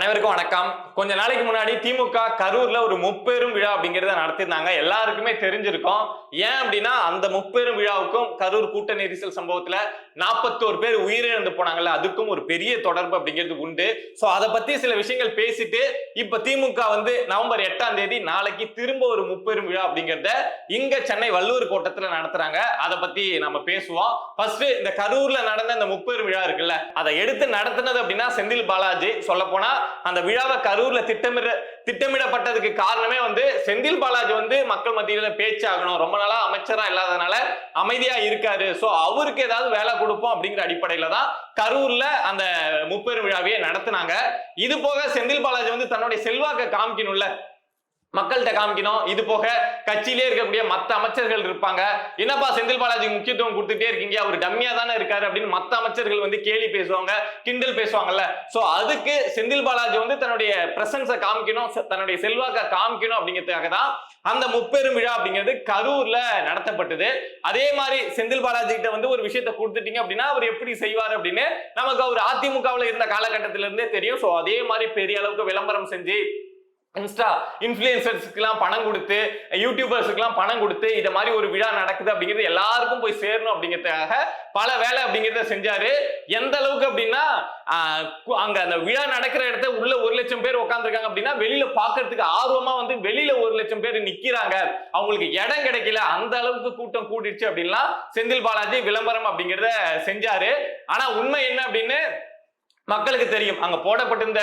அனைவருக்கும் வணக்கம். கொஞ்ச நாளைக்கு முன்னாடி திமுக கரூர்ல ஒரு முப்பெரும் விழா அப்படிங்கறத நடத்திருந்தாங்க எல்லாருக்குமே தெரிஞ்சிருக்கும். ஏன் அப்படின்னா அந்த முப்பெரும் விழாவுக்கும் கரூர் கூட்ட நெரிசல் சம்பவத்துல நாற்பத்தோரு பேர் உயிரிழந்து போனாங்கல்ல அதுக்கும் ஒரு பெரிய தொடர்பு அப்படிங்கிறது உண்டு. ஸோ அதை பத்தி சில விஷயங்கள் பேசிட்டு இப்ப திமுக வந்து நவம்பர் எட்டாம் தேதி நாளைக்கு திரும்ப ஒரு முப்பெரும் விழா அப்படிங்கிறத இங்க சென்னை வல்லூர் கோட்டத்துல நடத்துறாங்க. அதை பத்தி நம்ம பேசுவோம். ஃபர்ஸ்ட் இந்த கரூர்ல நடந்த இந்த முப்பெரும் விழா இருக்குல்ல அதை எடுத்து நடத்தினது அப்படின்னா செந்தில் பாலாஜி. சொல்ல போனா அந்த விழாவை கரூர்ல திட்டமிட திட்டமிடப்பட்டதுக்கு காரணமே வந்து செந்தில் பாலாஜி வந்து மக்கள் மத்தியில பேச்சாகணும். ரொம்ப நாளா அமைச்சரா இல்லாதனால அமைதியா இருக்காரு. சோ அவருக்கு ஏதாவது வேலை கொடுப்போம் அப்படிங்கிற அடிப்படையில தான் கரூர்ல அந்த முப்பெரும் விழாவையே நடத்தினாங்க. இது போக செந்தில் பாலாஜி வந்து தன்னுடைய செல்வாக்க காமிக்கணும்ல. மக்கள்கிட்ட காமிக்கணும். இது போக கட்சியிலே இருக்கக்கூடிய மற்ற அமைச்சர்கள் இருப்பாங்க. என்னப்பா செந்தில் பாலாஜி முக்கியத்துவம் கொடுத்துட்டே இருக்கீங்க? அவர் டம்மியா தானே இருக்காரு அப்படின்னு மற்ற அமைச்சர்கள் வந்து கேலி பேசுவாங்க கிண்டல் பேசுவாங்கல்ல. சோ அதுக்கு செந்தில் பாலாஜி வந்து தன்னுடைய பிரசன்ஸை காமிக்கணும் தன்னுடைய செல்வாக்க காமிக்கணும் அப்படிங்கிறதுக்காக தான் அந்த முப்பெரும் விழா அப்படிங்கிறது கரூர்ல நடத்தப்பட்டது. அதே மாதிரி செந்தில் பாலாஜி கிட்ட வந்து ஒரு விஷயத்தை கொடுத்துட்டீங்க அப்படின்னா அவர் எப்படி செய்வார் அப்படின்னு நமக்கு அவர் அதிமுகவில் இருந்த காலகட்டத்திலிருந்தே தெரியும். சோ அதே மாதிரி பெரிய அளவுக்கு விளம்பரம் செஞ்சு இன்ஸ்டா இன்ஃபுளுசர்ஸ்க்குலாம் பணம் கொடுத்து யூடியூபர்ஸுக்குலாம் பணம் கொடுத்து இதை மாதிரி ஒரு விழா நடக்குது அப்படிங்கிறது எல்லாருக்கும் போய் சேரணும் அப்படிங்கிறதுக்காக பல வேலை அப்படிங்கிறத செஞ்சாரு. எந்த அளவுக்கு அப்படின்னா அங்க அந்த விழா நடக்கிற இடத்த உள்ள ஒரு லட்சம் பேர் உட்காந்துருக்காங்க அப்படின்னா வெளியில பாக்குறதுக்கு ஆர்வமா வந்து வெளியில ஒரு லட்சம் பேர் நிக்கிறாங்க. அவங்களுக்கு இடம் கிடைக்கல. அந்த அளவுக்கு கூட்டம் கூட்டிடுச்சு அப்படின்லாம் செந்தில் பாலாஜி விளம்பரம் அப்படிங்கிறத செஞ்சாரு. ஆனா உண்மை என்ன அப்படின்னு மக்களுக்கு தெரியும். அங்க போடப்பட்டிருந்த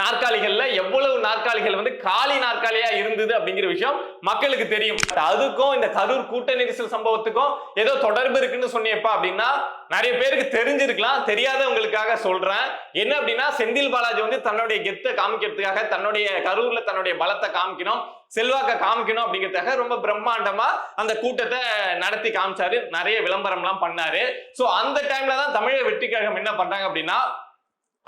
நாற்காலிகள்ல எவ்வளவு நாற்காலிகள் வந்து காலி நாற்காலியா இருந்தது அப்படிங்கிற விஷயம் மக்களுக்கு தெரியும். அதுக்கும் இந்த கரூர் கூட்ட நெரிசல் சம்பவத்துக்கும் ஏதோ தொடர்பு இருக்குன்னு சொன்னியப்பா அப்படின்னா நிறைய பேருக்கு தெரிஞ்சிருக்கலாம். தெரியாதவங்களுக்காக சொல்றேன். என்ன அப்படின்னா செந்தில் பாலாஜி வந்து தன்னுடைய கெத்தை காமிக்கிறதுக்காக தன்னுடைய கரூர்ல தன்னுடைய பலத்தை காமிக்கணும் செல்வாக்க காமிக்கணும் அப்படிங்கிறதுக்காக ரொம்ப பிரம்மாண்டமா அந்த கூட்டத்தை நடத்தி காமிச்சாரு. நிறைய விளம்பரம்லாம் பண்ணாரு. சோ அந்த டைம்ல தான் தமிழக வெற்றி கழகம் என்ன பண்றாங்க அப்படின்னா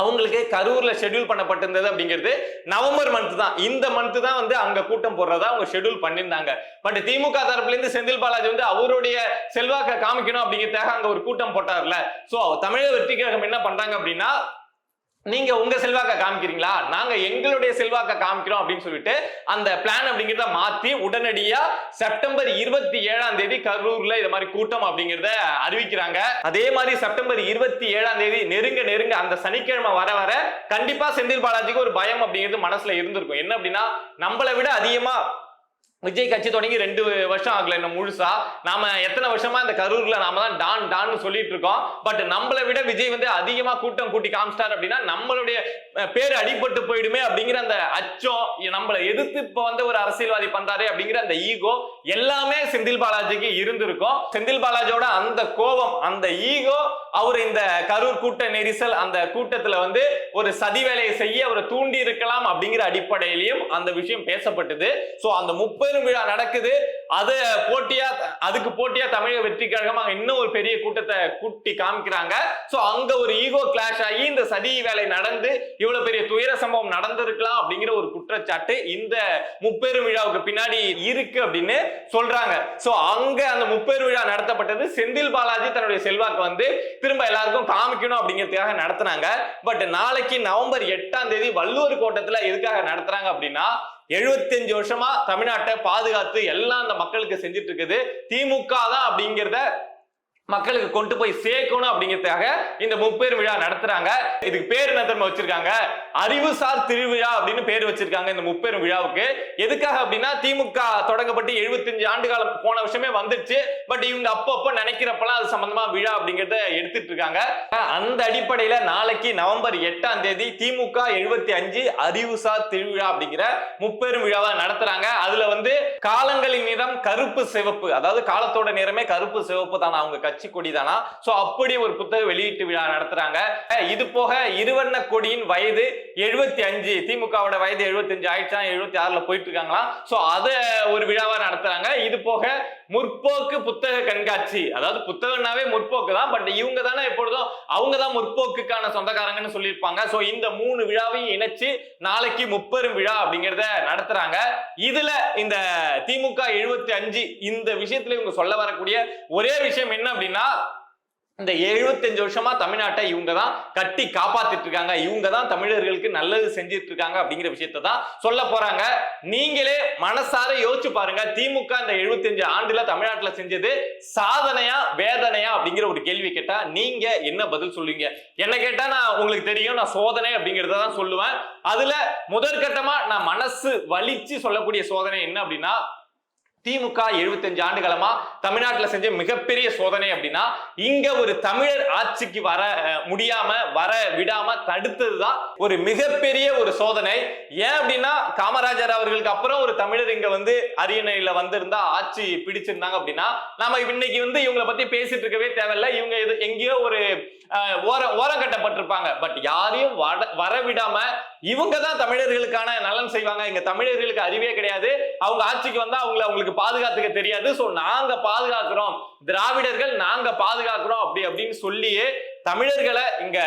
அவங்களுக்கு கரூர்ல ஷெட்யூல் பண்ணப்பட்டிருந்தது அப்படிங்கிறது நவம்பர் மந்த் தான். இந்த மந்த் தான் வந்து அங்க கூட்டம் போடுறதா அவங்க ஷெட்யூல் பண்ணியிருந்தாங்க. பட் திமுக தரப்புல இருந்து செந்தில் பாலாஜி வந்து அவருடைய செல்வாக்க காமிக்கணும் அப்படிங்கிறதுக்காக அங்க ஒரு கூட்டம் போட்டார்ல. சோ தமிழக வெற்றி கழகம் என்ன பண்றாங்க அப்படின்னா நீங்க உங்க செல்வாக்க காமிக்கிறீங்களா? நாங்க எங்களுடைய செல்வாக்க காமிக்கிறோம் அப்படின்னு சொல்லிட்டு அந்த பிளான் அப்படிங்கிறத மாத்தி உடனடியா செப்டம்பர் இருபத்தி ஏழாம் தேதி கரூர்ல இது மாதிரி கூட்டம் அப்படிங்கிறத அறிவிக்கிறாங்க. அதே மாதிரி செப்டம்பர் இருபத்தி ஏழாம் தேதி நெருங்க நெருங்க அந்த சனிக்கிழமை வர வர கண்டிப்பா செந்தில் பாலாஜிக்கு ஒரு பயம் அப்படிங்கிறது மனசுல இருந்திருக்கும். என்ன அப்படின்னா நம்மளை விட அதிகமா விஜய் கட்சி தொடங்கி ரெண்டு வருஷம் ஆகல இன்னும் முழுசா. நாம எத்தனை வருஷமா இந்த கரூர்ல நாம தான் டான் டான்னு சொல்லிட்டு இருக்கோம். பட் நம்மளை விட விஜய் வந்து அதிகமா கூட்டம் கூட்டி காமிச்சிட்டார் அப்படின்னா நம்மளுடைய பேர் அடிபட்டு போயிடுமே அப்படிங்கிற அந்த அச்சம் நம்மளை எதிர்த்து இப்ப வந்து ஒரு அரசியல்வாதி பண்றாரு அப்படிங்கிற அந்த ஈகோ எல்லாமே செந்தில் பாலாஜிக்கு இருந்திருக்கும். செந்தில் பாலாஜியோட அந்த கோபம் அந்த ஈகோ அவர் இந்த கரூர் கூட்ட நெரிசல் அந்த கூட்டத்துல வந்து ஒரு சதி வேலையை செய்ய அவரை தூண்டி இருக்கலாம் அப்படிங்கிற அடிப்படையிலையும் அந்த விஷயம் பேசப்பட்டது. ஸோ அந்த முப்பெரும் விழா நடக்குது. அது போட்டியா அதுக்கு போட்டியா தமிழக வெற்றி கழகம் அங்க இன்னும் ஒரு பெரிய கூட்டத்தை கூட்டி காமிக்கிறாங்க. சோ அங்க ஒரு ஈகோ கிளாஷ் ஆகி இந்த சதி வேலை நடந்து இவ்வளவு பெரிய துயர சம்பவம் நடந்திருக்கலாம் அப்படிங்கிற ஒரு குற்றச்சாட்டு இந்த முப்பெரும் விழாவுக்கு பின்னாடி இருக்கு அப்படின்னு சொல்றாங்க. சோ அங்க அந்த முப்பெரும் விழா நடத்தப்பட்டது செந்தில் பாலாஜி தன்னுடைய செல்வாக்கு வந்து திரும்ப எல்லாருக்கும் காமிக்கணும் அப்படிங்கிறதுக்காக நடத்தினாங்க. பட் நாளைக்கு நவம்பர் எட்டாம் தேதி வள்ளுவர் கோட்டத்துல எதுக்காக நடத்துறாங்க அப்படின்னா 75 வருஷமா தமிழ்நாட்டை பாதுகாத்து எல்லாம் அந்த மக்களுக்கு செஞ்சுட்டு இருக்குது. திமுக தான் அப்படிங்கிறத மக்களுக்கு கொண்டு போய் சேர்க்கணும் அப்படிங்கிறதுக்காக இந்த முப்பேரும் விழா நடத்துறாங்க. இதுக்கு பேர் என்ன தெரியுமா வச்சிருக்காங்க? அறிவுசார் திருவிழா அப்படின்னு பேர் வச்சிருக்காங்க இந்த முப்பெரும் விழாவுக்கு. எதுக்காக அப்படின்னா திமுக தொடங்கப்பட்டு 75 ஆண்டு காலம் போன வருஷமே வந்துச்சு பட் இவங்க அப்பப்போ நினைக்கிறப்பெல்லாம் அது சம்பந்தமா விழா அப்படிங்கறத எடுத்துட்டு இருக்காங்க. அந்த அடிப்படையில நாளைக்கு நவம்பர் எட்டாம் தேதி திமுக 75 அஞ்சு அறிவுசார் திருவிழா அப்படிங்கிற முப்பெரும் விழாவை நடத்துறாங்க. அதுல வந்து காலங்களின் நிறம் கருப்பு சிவப்பு. அதாவது காலத்தோட நிறமே கருப்பு சிவப்பு தான் அவங்க கட்சி கொடி தானா சோ அப்படி ஒரு புத்தக வெளியீட்டு விழா நடத்துறாங்க. இது போக இருவண்ண கொடியின் வயது 75 அஞ்சு. திமுகவோட வயது 75 அஞ்சு. ஆயிடுச்சா எழுபத்தி ஆறுல போயிட்டு இருக்காங்களாம். சோ அத ஒரு விழாவா நடத்துறாங்க. இது போக முற்போக்கு புத்தக கண்காட்சி. அதாவது புத்தகம்னாவே முற்போக்கு தான் பட் இவங்க தானே எப்பொழுதும் அவங்க தான் முற்போக்குக்கான சொந்தக்காரங்கன்னு சொல்லியிருப்பாங்க. ஸோ இந்த மூணு விழாவையும் இணைச்சு நாளைக்கு முப்பெரும் விழா அப்படிங்கிறத நடத்துறாங்க. இதுல இந்த திமுக 75 அஞ்சு இந்த விஷயத்துல இவங்க சொல்ல வரக்கூடிய ஒரே விஷயம் என்ன அப்படின்னா இந்த 75 வருஷமா தமிழ்நாட்டை இவங்க தான் கட்டி காப்பாத்திட்டு இருக்காங்க இவங்க தான் தமிழர்களுக்கு நல்லது செஞ்சிட்டு இருக்காங்க அப்படிங்கிற விஷயத்த தான் சொல்ல போறாங்க. நீங்களே மனசார யோசிச்சு பாருங்க. திமுக இந்த 75 ஆண்டுல தமிழ்நாட்டுல செஞ்சது சாதனையா வேதனையா அப்படிங்கிற ஒரு கேள்வி கேட்டா நீங்க என்ன பதில் சொல்லுவீங்க? என்ன கேட்டா நான் உங்களுக்கு தெரியும். நான் சோதனை அப்படிங்கிறத தான் சொல்லுவேன். அதுல முதற்கட்டமா நான் மனசு வலிச்சு சொல்லக்கூடிய சோதனை என்ன அப்படின்னா திமுக 75 ஆண்டு காலமா செஞ்ச மிகப்பெரிய சோதனை அப்படின்னா இங்க ஒரு தமிழர் ஆட்சிக்கு வர முடியாம வர விடாம தடுத்ததுதான் ஒரு மிகப்பெரிய ஒரு சோதனை. ஏன் அப்படின்னா காமராஜர் அவர்களுக்கு அப்புறம் ஒரு தமிழர் இங்க வந்து அரியணையில வந்திருந்தா ஆட்சி பிடிச்சிருந்தாங்க அப்படின்னா நாம இன்னைக்கு வந்து இவங்களை பத்தி பேசிட்டு இருக்கவே தேவையில்ல. இவங்க எங்கேயோ ஒரு ஓரம் ஓரம் கட்டப்பட்டிருப்பாங்க. பட் யாரையும் வட- வர விடாம இவங்க தான் தமிழர்களுக்கான நலன் செய்வாங்க. இங்க தமிழர்களுக்கு அறிவே கிடையாது. அவங்க ஆட்சிக்கு வந்தா அவங்கள அவங்களுக்கு பாதுகாத்துக்க தெரியாது. சோ நாங்க பாதுகாக்கிறோம். திராவிடர்கள் நாங்க பாதுகாக்கிறோம் அப்படி அப்படின்னு சொல்லியே தமிழர்களை இங்க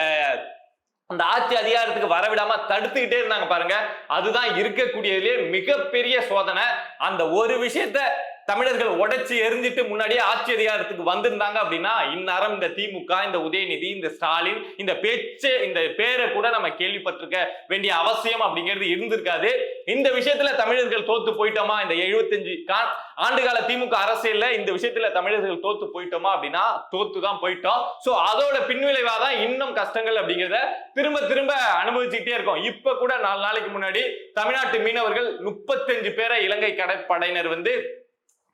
அந்த ஆட்சி அதிகாரத்துக்கு வரவிடாம தடுத்துக்கிட்டே இருந்தாங்க பாருங்க. அதுதான் இருக்கக்கூடியதுலேயே மிகப்பெரிய சோதனை. அந்த ஒரு விஷயத்த தமிழர்கள் உடைச்சு எரிஞ்சிட்டு முன்னாடியே ஆட்சி அதிகாரத்துக்கு வந்திருந்தாங்க அப்படின்னா இந்நேரம் இந்த திமுக இந்த உதயநிதி இந்த ஸ்டாலின் இந்த பேச்சு இந்த பேரை கூட நம்ம கேள்விப்பட்டிருக்க வேண்டிய அவசியம் அப்படிங்கிறது இருந்திருக்காது. இந்த விஷயத்துல தமிழர்கள் தோத்து போயிட்டோமா? இந்த 75 கா ஆண்டுகால திமுக அரசியல்ல இந்த விஷயத்துல தமிழர்கள் தோத்து போயிட்டோமா அப்படின்னா தோத்து தான் போயிட்டோம். சோ அதோட பின்விளைவா தான் இன்னும் கஷ்டங்கள் அப்படிங்கிறத திரும்ப திரும்ப அனுபவிச்சுக்கிட்டே இருக்கோம். இப்ப கூட நாலு நாளைக்கு முன்னாடி தமிழ்நாட்டு மீனவர்கள் முப்பத்தஞ்சு பேரை இலங்கை கடற்படையினர் வந்து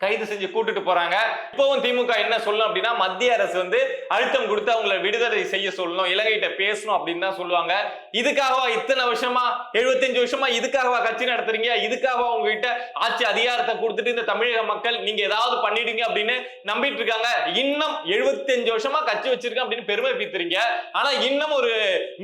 கைது செஞ்சு கூட்டிட்டு போறாங்க. இப்பவும் திமுக என்ன சொல்லணும் அப்படின்னா மத்திய அரசு வந்து அழுத்தம் கொடுத்து அவங்களை விடுதலை செய்ய சொல்லணும் இலங்கைகிட்ட பேசணும் அப்படின்னு தான் சொல்லுவாங்க. இதுக்காகவா இத்தனை வருஷமா 75 வருஷமா இதுக்காகவா கட்சி நடத்துறீங்க? இதுக்காகவா உங்ககிட்ட ஆட்சி அதிகாரத்தை கொடுத்துட்டு இந்த தமிழக மக்கள் நீங்க ஏதாவது பண்ணிடுங்க அப்படின்னு நம்பிட்டு இருக்காங்க. இன்னும் 75 வருஷமா கட்சி வச்சிருக்கேன் அப்படின்னு பெருமை பீத்துறீங்க. ஆனா இன்னும் ஒரு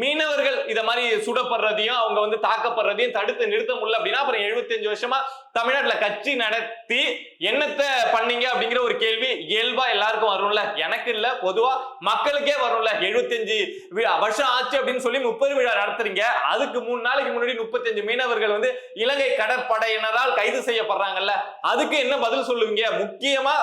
மீனவர்கள் இத மாதிரி சுடப்படுறதையும் அவங்க வந்து தாக்கப்படுறதையும் தடுத்து நிறுத்த முடியல அப்படின்னா அப்புறம் 75 வருஷமா தமிழ்நாட்டுல கட்சி நடத்தி என்னத்தை பண்ணீங்க அப்படிங்கிற ஒரு கேள்வி இயல்பா எல்லாருக்கும் வரும்ல. எனக்கு இல்ல பொதுவா மக்களுக்கே வரும்ல. 75 வி- வருஷம் ஆச்சு அப்படின்னு சொல்லி முப்பது விழா நடத்துறீங்க. அதுக்கு மூணு நாளைக்கு முன்னாடி முப்பத்தஞ்சு மீனவர்கள் வந்து இலங்கை கடற்படையினரால் கைது செய்யப்படுறாங்கல்ல. அதுக்கு என்ன பதில் சொல்லுவீங்க? முக்கியமா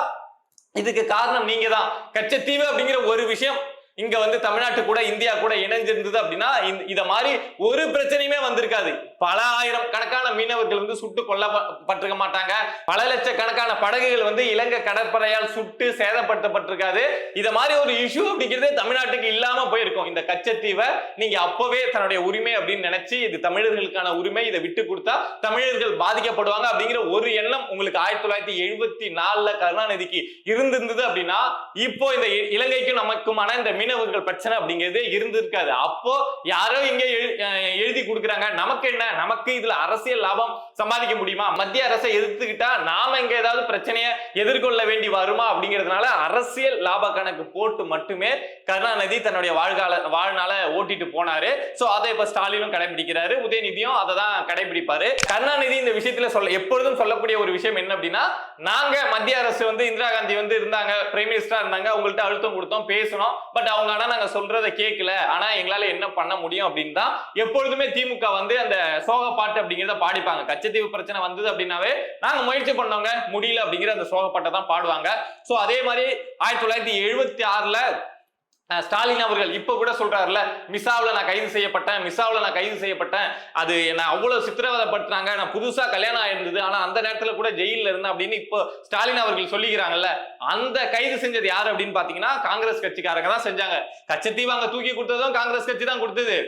இதுக்கு காரணம் நீங்க தான் கச்சத்தீவு அப்படிங்கிற ஒரு விஷயம் இங்க வந்து தமிழ்நாட்டு கூட இந்தியா கூட இணைஞ்சிருந்தது அப்படின்னா இந்த- இத மாதிரி ஒரு பிரச்சனையுமே வந்திருக்காது. பல ஆயிரம் கணக்கான மீனவர்கள் வந்து சுட்டு கொல்லப்பட்டிருக்க மாட்டாங்க. பல லட்சக்கணக்கான படகுகள் வந்து இலங்கை கடற்படையால் சுட்டு சேதப்படுத்தப்பட்டிருக்காது. இத மாதிரி ஒரு இஷ்யூ அப்படிங்கிறதே தமிழ்நாட்டுக்கு இல்லாம போயிருக்கும். இந்த கச்சத்தீவை நீங்க அப்பவே தன்னுடைய உரிமை அப்படின்னு நினைச்சு இது தமிழர்களுக்கான உரிமை இதை விட்டு கொடுத்தா தமிழர்கள் பாதிக்கப்படுவாங்க அப்படிங்கிற ஒரு எண்ணம் உங்களுக்கு ஆயிரத்தி தொள்ளாயிரத்தி எழுபத்தி நாலுல கருணாநிதிக்கு இருந்திருந்தது அப்படின்னா இப்போ இந்த இ- இலங்கைக்கும் நமக்குமான இந்த மீனவர்கள் பிரச்சனை அப்படிங்கிறது இருந்திருக்காது. அப்போ யாரோ இங்க எழுதி கொடுக்குறாங்க. நமக்கு என்ன? நமக்கு இதுல அரசியல் லாபம் சம்பாதிக்க முடியுமா? மத்திய அரசை எதிர்த்துக்கிட்டா நாம இங்க ஏதாவது பிரச்சனையை எதிர்கொள்ள வேண்டி வருமா? அப்படிங்கிறதுனால அரசியல் லாப கணக்கு போட்டு மட்டுமே கருணாநிதி தன்னுடைய வாழ்கால வாழ்நாள ஓட்டிட்டு போனாரு. சோ அதை இப்ப ஸ்டாலினும் கடைபிடிக்கிறாரு. உதயநிதியும் அதை தான் கடைபிடிப்பாரு. கருணாநிதி இந்த விஷயத்துல சொல்ல எப்பொழுதும் சொல்லக்கூடிய ஒரு விஷயம் என்ன அப்படின்னா நாங்க மத்திய அரசு வந்து இந்திரா காந்தி வந்து இருந்தாங்க பிரைம் மினிஸ்டரா இருந்தாங்க அவங்கள்ட்ட அழுத்தம் கொடுத்தோம் பேசணும் பட் அவங்க ஆனா நாங்க சொல்றதை கேட்கல ஆனா எங்களால என்ன பண்ண முடியும் அப்படின்னு தான் எப்பொழுதுமே திமுக வந்து அந்த சோக பாட்டு அப்படிங்கிறத பாடிப்பாங்க. கச்சத்தீவு பிரச்சனை வந்தது அப்படின்னாவே நாங்க முயற்சி பண்ணவங்க முடியல அப்படிங்கிற அந்த சோக பாட்டை தான் பாடுவாங்க. சோ அதே மாதிரி ஆயிரத்தி தொள்ளாயிரத்தி எழுபத்தி ஆறுல ஸ்டாலின் அவர்கள் இப்ப கூட சொல்றாருல மிசாவில் நான் கைது செய்யப்பட்டேன் மிசாவில் நான் கைது செய்யப்பட்டேன். அது என்ன அவ்வளவு சித்திரவதைப்படுத்துறாங்க நான் புதுசா கல்யாணம் ஆயிருந்தது. ஆனா அந்த நேரத்துல கூட ஜெயில இருந்தேன் அப்படின்னு இப்போ ஸ்டாலின் அவர்கள் சொல்லிக்கிறாங்கல்ல. அந்த கைது செஞ்சது யாரு அப்படின்னு பாத்தீங்கன்னா காங்கிரஸ் கட்சிக்காரங்க தான் செஞ்சாங்க. கச்சத்தீவு அங்க தூக்கி கொடுத்ததும் காங்கிரஸ் கட்சி தான் கொடுத்தது.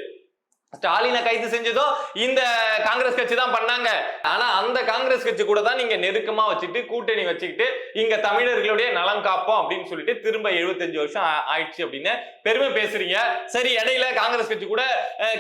ஸ்டாலினை கைது செஞ்சதும் இந்த காங்கிரஸ் கட்சி தான் பண்ணாங்க. ஆனா அந்த காங்கிரஸ் கட்சி கூட தான் நீங்க நெருக்கமா வச்சுட்டு கூட்டணி வச்சுக்கிட்டு இங்க தமிழர்களுடைய நலம் காப்போம் அப்படின்னு சொல்லிட்டு திரும்ப 75 வருஷம் ஆயிடுச்சு அப்படின்னு பெருமை பேசுறீங்க. சரி இடையில காங்கிரஸ் கட்சி கூட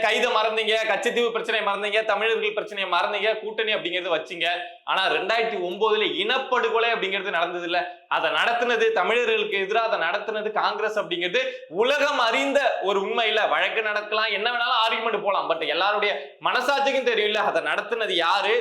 கைதை மறந்தீங்க கச்சத்தீவு பிரச்சனையை மறந்தீங்க தமிழர்கள் பிரச்சனையை மறந்தீங்க கூட்டணி அப்படிங்கறத வச்சீங்க. ஆனா ரெண்டாயிரத்தி ஒன்பதுல இனப்படுகொலை அப்படிங்கிறது நடந்தது இல்ல அதை நடத்தினது தமிழர்களுக்கு எதிராக அதை நடத்தினது காங்கிரஸ் அப்படிங்கிறது உலகம் அறிந்த ஒரு உண்மையில வழக்கு நடக்கலாம் என்ன வேணாலும் ஆர்குமெண்ட் போகலாம் பட் எல்லாருடைய மனசாட்சிக்கும் தெரியல அதை நடத்தினது யாரு?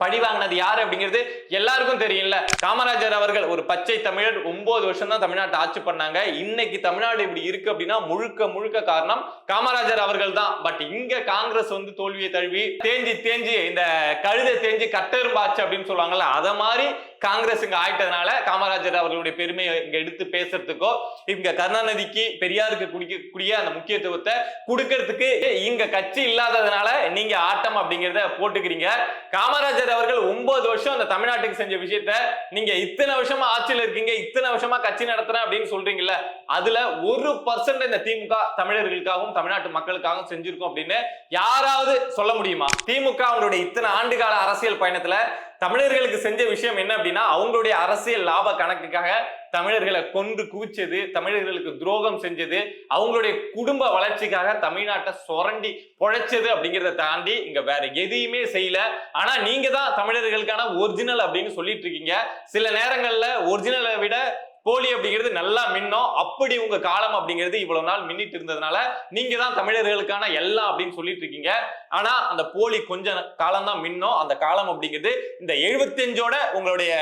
பழி வாங்கினது யாரு அப்படிங்கிறது எல்லாருக்கும் தெரியும்ல. காமராஜர் அவர்கள் ஒரு பச்சை தமிழர் ஒன்பது வருஷம் தான் தமிழ்நாட்டை ஆட்சி பண்ணாங்க. இன்னைக்கு தமிழ்நாடு இப்படி இருக்கு அப்படின்னா முழுக்க முழுக்க காரணம் காமராஜர் அவர்கள் தான் பட் இங்க காங்கிரஸ் வந்து தோல்வியை தழுவி தேஞ்சி தேஞ்சி இந்த கழுதை தேஞ்சி கட்டெரும்பாச்சு அப்படின்னு சொல்லுவாங்கல்ல அதை மாதிரி காங்கிரஸ் இங்க ஆயிட்டதுனால காமராஜர் அவர்களுடைய பெருமையை இங்க எடுத்து பேசுறதுக்கோ இங்க கருணாநிதிக்கு பெரியாருக்கு குடிக்கக்கூடிய அந்த முக்கியத்துவத்தை கொடுக்கறதுக்கு இங்க கட்சி இல்லாததுனால நீங்க ஆட்டம் அப்படிங்கிறத போட்டுக்கிறீங்க. காமராஜர் அவர்கள் ஒன்பது வருஷம் அந்த தமிழ்நாட்டுக்கு செஞ்ச விஷயத்த நீங்க இத்தனை வருஷமா ஆட்சியில் இருக்கீங்க இத்தனை வருஷமா கட்சி நடத்துறேன் அப்படின்னு சொல்றீங்கல்ல அதுல ஒரு பர்சன்ட் இந்த திமுக தமிழர்களுக்காகவும் தமிழ்நாட்டு மக்களுக்காகவும் செஞ்சிருக்கோம் அப்படின்னு யாராவது சொல்ல முடியுமா? திமுக அவங்களுடைய இத்தனை ஆண்டுகால அரசியல் பயணத்துல தமிழர்களுக்கு செஞ்ச விஷயம் என்ன அப்படின்னா அவங்களுடைய அரசியல் லாப கணக்குக்காக தமிழர்களை கொன்று குவிச்சது தமிழர்களுக்கு துரோகம் செஞ்சது அவங்களுடைய குடும்ப வளர்ச்சிக்காக தமிழ்நாட்டை சுரண்டி பொழைச்சது அப்படிங்கிறத தாண்டி இங்க வேற எதையுமே செய்யல. ஆனா நீங்க தான் தமிழர்களுக்கான ஒரிஜினல் அப்படின்னு சொல்லிட்டு இருக்கீங்க. சில நேரங்கள்ல ஒரிஜினலை விட போலி அப்படிங்கிறது நல்லா மின்னும். அப்படி உங்க காலம் அப்படிங்கிறது இவ்வளவு நாள் மின்னிட்டு இருந்ததுனால நீங்க தான் தமிழர்களுக்கான எல்லாம் அப்படின்னு சொல்லிட்டு இருக்கீங்க. ஆனா அந்த போலி கொஞ்சம் காலம் தான் மின்னும். அந்த காலம் அப்படிங்கிறது இந்த எழுபத்தஞ்சோட உங்களுடைய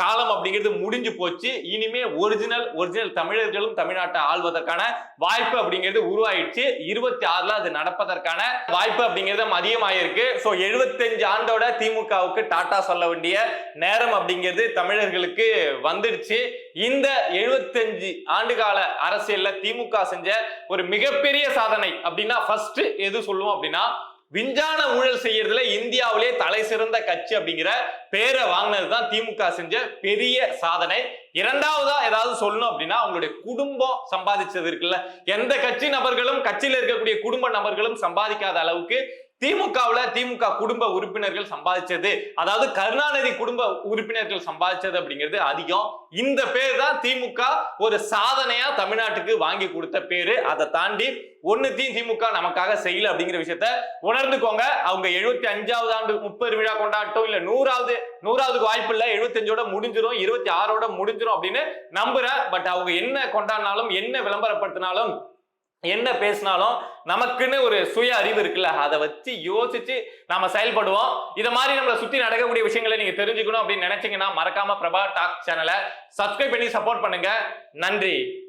காலம் அப்படிங்கிறது முடிஞ்சு போச்சு. இனிமே ஒரிஜினல் ஒரிஜினல் தமிழர்களும் தமிழ்நாட்டை ஆள்வதற்கான வாய்ப்பு அப்படிங்கிறது உருவாயிடுச்சு. இருபத்தி ஆறுல அது நடப்பதற்கான வாய்ப்பு அப்படிங்கிறது அதிகமாயிருக்கு. ஸோ எழுபத்தஞ்சு ஆண்டோட திமுகவுக்கு டாட்டா சொல்ல வேண்டிய நேரம் அப்படிங்கிறது தமிழர்களுக்கு வந்துடுச்சு. இந்த எழுபத்தஞ்சு ஆண்டுகால அரசியல்ல திமுக செஞ்ச ஒரு மிகப்பெரிய சாதனை அப்படின்னா ஃபர்ஸ்ட் எது சொல்லுவோம் அப்படின்னா விஞ்ஞான ஊழல் செய்யறதுல இந்தியாவிலே தலை சிறந்த கட்சி அப்படிங்கிற பேரை வாங்கினது தான் திமுக செஞ்ச பெரிய சாதனை. இரண்டாவதா ஏதாவது சொல்லணும் அப்படின்னா அவங்களுடைய குடும்பம் சம்பாதிச்சது இருக்குல்ல. எந்த கட்சி நபர்களும் கட்சியில இருக்கக்கூடிய குடும்ப நபர்களும் சம்பாதிக்காத அளவுக்கு திமுகவுல திமுக குடும்ப உறுப்பினர்கள் சம்பாதிச்சது அதாவது கருணாநிதி குடும்ப உறுப்பினர்கள் சம்பாதிச்சது அப்படிங்கிறது அதிகம். இந்த பேர் தான் திமுக ஒரு சாதனையா தமிழ்நாட்டுக்கு வாங்கி கொடுத்த பேரு. அதை தாண்டி ஒன்னுத்தையும் திமுக நமக்காக செய்யல அப்படிங்கிற விஷயத்த உணர்ந்துக்கோங்க. அவங்க எழுபத்தி அஞ்சாவது ஆண்டு முப்பது விழா கொண்டாட்டம் இல்ல நூறாவது நூறாவதுக்கு வாய்ப்பு இல்ல. எழுபத்தஞ்சோட முடிஞ்சிடும் இருபத்தி ஆறோட முடிஞ்சிடும் அப்படின்னு நம்புறேன். பட் அவங்க என்ன கொண்டாடினாலும் என்ன விளம்பரப்படுத்தினாலும் என்ன பேசினாலும் நமக்குன்னு ஒரு சுய அறிவு இருக்குல்ல அதை வச்சு யோசிச்சு நாம செயல்படுவோம். இத மாதிரி நம்மளை சுத்தி நடக்கக்கூடிய விஷயங்களை நீங்க தெரிஞ்சுக்கணும் அப்படின்னு நினைச்சீங்கன்னா மறக்காம பிரபா டாக் சேனலை சப்ஸ்கிரைப் பண்ணி சப்போர்ட் பண்ணுங்க. நன்றி.